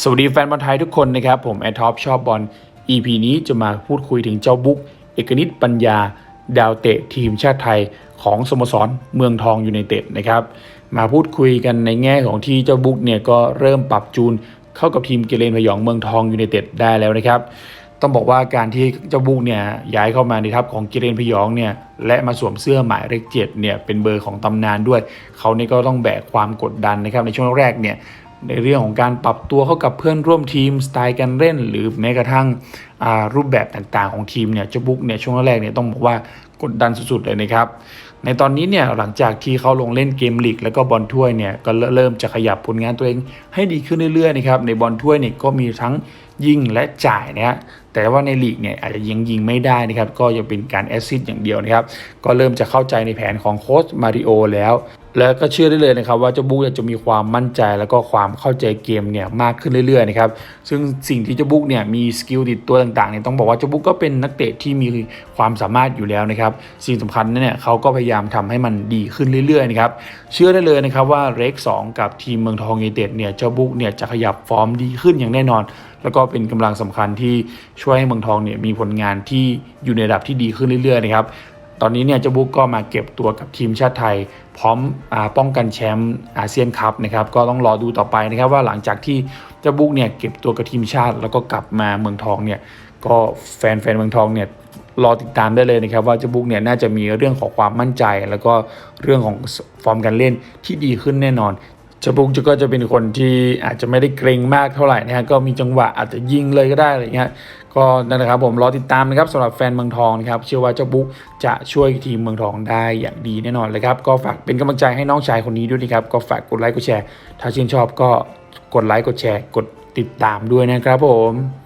สวัสดีแฟนบอลไทยทุกคนนะครับ ผมแอดท็อปชอบบอล EP นี้จะมาพูดคุยถึงเจ้าบุ๊กเอกนิตปัญญา ดาวเตะทีมชาติไทยของสโมสรเมืองทองยูไนเต็ดนะครับมาพูดคุยกันในแง่ของที่เจ้าบุ๊กเนี่ยก็เริ่มปรับจูนเข้ากับทีมเกเรนพยองเมืองทองยูไนเต็ดได้แล้วนะครับ ต้องบอกว่าการที่เจ้าบุ๊กเนี่ยย้ายเข้ามาในทัพของกิเรนพยองเนี่ยและมาสวมเสื้อหมายเลขเจ็ดเนี่ยเป็นเบอร์ของตำนานด้วย เขาเนี่ยก็ต้องแบกความกดดันนะครับในช่วงแรกเนี่ย ในเรื่องของการปรับตัวเข้ากับเพื่อนร่วมทีมสไตล์การเล่น หรือแม้กระทั่งรูปแบบต่างๆของทีมเนี่ยเจ้าบุ๊กเนี่ยช่วงแรกเนี่ยต้องบอกว่ากดดันสุดๆเลยนะครับ ในตอนนี้เนี่ยหลังจากที่เขาลงเล่นเกมลีกแล้วก็บอลถ้วยเนี่ยก็เริ่มจะขยับผลงานตัวเองให้ดีขึ้นเรื่อยๆนะครับในบอลถ้วยเนี่ยก็มีทั้งยิงและจ่ายนะฮะแต่ว่าในลีกเนี่ยอาจจะยังยิงไม่ได้นะครับก็ยังเป็นการแอสซิสต์อย่างเดียวนะครับก็เริ่มจะเข้าใจในแผนของโค้ชมาริโอแล้ว แล้วก็เชื่อได้เลยนะครับว่าเจ้าบุ๊กจะมีความมั่นใจแล้วก็ความเข้าใจเกมเนี่ยมากขึ้นเรื่อยๆนะครับซึ่งสิ่งที่เจ้าบุ๊กเนี่ยมีสกิลติดตัวต่างๆเนี่ยต้องบอกว่าเจ้าบุ๊กก็เป็นนักเตะที่มีความสามารถอยู่แล้วนะครับสิ่งสำคัญเนี่ยเขาก็พยายามทำให้มันดีขึ้นเรื่อยๆนะครับเชื่อได้เลยนะครับว่าเรก2กับทีมเมืองทองยูไนเต็ดเนี่ยเจ้าบุ๊กเนี่ยจะขยับฟอร์มดีขึ้นอย่างแน่นอน แล้วก็เป็นกำลังสำคัญที่ช่วยให้เมืองทองเนี่ยมีผลงานที่อยู่ในระดับที่ดีขึ้นเรื่อยๆนะครับ ตอนนี้เนี่ยเจ้าบุ๊กก็มาเก็บตัวกับทีมชาติไทย พร้อมอป้องกันแชมป์อาเซียนคัพนะครับก็ต้องรอดูต่อไปนะครับว่าหลังจากที่เจ้าบุ๊กเนี่ยเก็บตัวกับทีมชาติ แล้วก็กลับมาเมืองทองเนี่ยก็แฟนแฟนเมืองทองเนี่ยรอติดตามได้เลยนะครับว่าเจ้าบุ๊กเนี่ยน่าจะมีเรื่องของความมั่นใจ แล้วก็เรื่องของฟอร์มการเล่นที่ดีขึ้นแน่นอน เจ้าบุกจะก็จะเป็นคนที่อาจจะไม่ได้เกรงมากเท่าไหร่นะฮะก็มีจังหวะอาจจะยิงเลยก็ได้อะไรเงี้ยก็นั่นแหละครับผมรอติดตามนะครับสำหรับแฟนเมืองทองนะครับเชื่อว่าเจ้าบุ๊กจะช่วยทีมเมืองทองได้อย่างดีแน่นอนเลยครับก็ฝากเป็นกำลังใจให้น้องชายคนนี้ด้วยนะครับก็ฝากกดไลค์กดแชร์ ถ้าชื่นชอบก็กดไลค์กดแชร์ กดติดตามด้วยนะครับผม